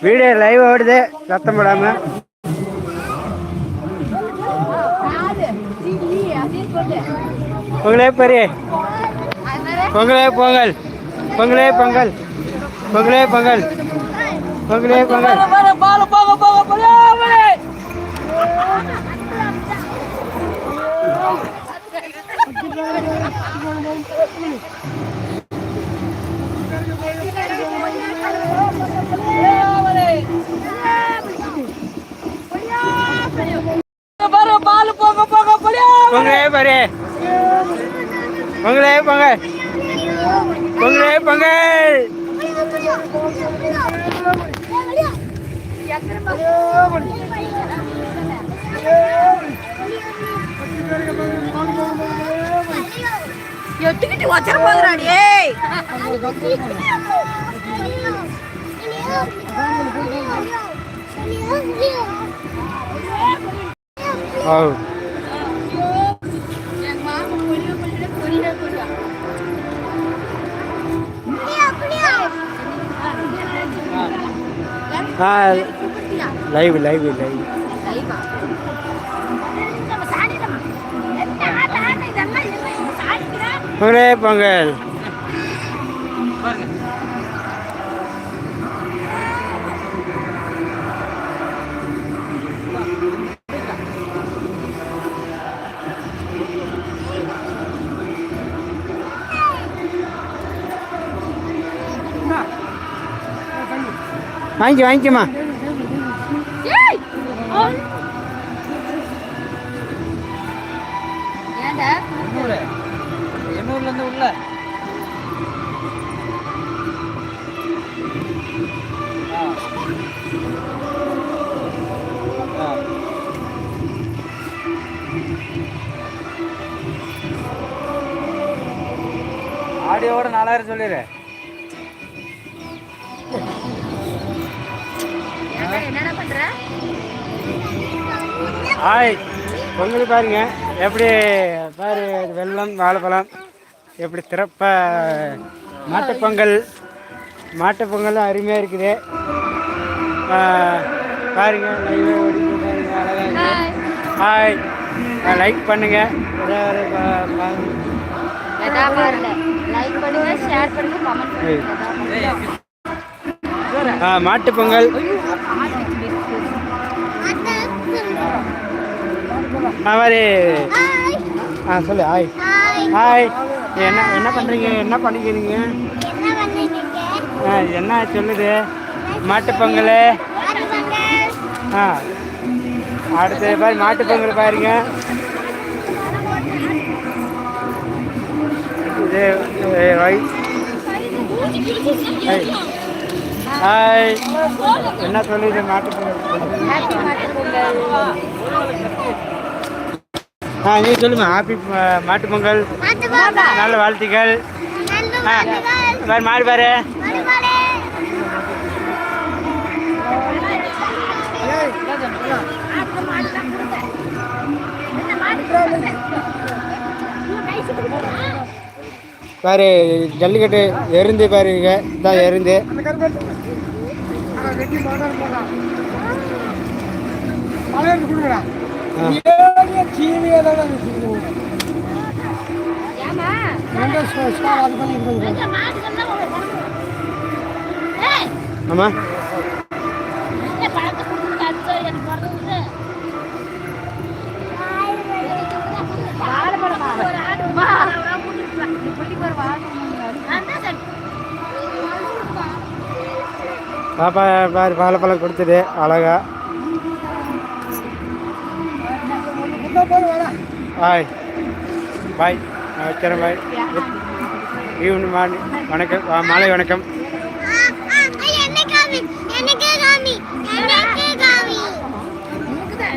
Video live ஓடுது சத்தம் போடாம. பொங்கலே பெரிய. பொங்கலே பொங்கல். பொங்கலே பொங்கல். பொங்கலே பொங்கல். பொங்கலே பொங்கல். பொங்கலே பெரிய பொங்கலே பொங்கல் பொங்கலே பொங்கல் எட்டுக்கிட்டு வச்சிட போதுறாடி ஏய். ஓ ஆ லைவ் லைவ் லைவ் பொங்கலே பொங்கல் வாங்கி வாங்கிக்கம்மா எண்ணூர்ல இருந்து உள்ள. ஆடியோட நாலாயிரம் சொல்லிடு. என்னடா பண்ற? ஹாய் பொங்கல் பாருங்க. எப்படி பாரு வெள்ளம் வாழைப்பழம். எப்படி சிறப்பா மாட்டுப் பொங்கல். மாட்டுப் பொங்கலும் அருமையாக இருக்குது. பாருங்க ஹாய் லைக் பண்ணுங்க. ஏதாவது பண்ணுங்க ஆ, சொல்லு ஹாய் ஹாய் என்ன என்ன பண்ணுறீங்க என்ன பண்ணிக்கிறீங்க? ஆ என்ன சொல்லுது? மாட்டுப் பொங்கல். ஆ அடுத்தது பாரு மாட்டுப் பொங்கல் பாருங்க. இது ஹாய். என்ன சொல்லுது மாட்டுப் பொங்கல் ஹாப்பி மாட்டு பொங்கல் ஆ நீ சொல்லுமா ஹாப்பி மாட்டுப் பொங்கல். நல்ல வாழ்த்துக்கள். ஆ பாரு மாடு பாரு. பாரு ஜல்லிக்கட்டு எருந்து பாருங்க இதான் எருந்து. ஏமா ஆமா. பாப்பா பாரு வாழைப்பழம் கொடுத்துடு அழகா. பாய் பாய் நான் வைக்கிறேன் பாய் ஈவினிங் மார்னிங் வணக்கம். மாலை வணக்கம்.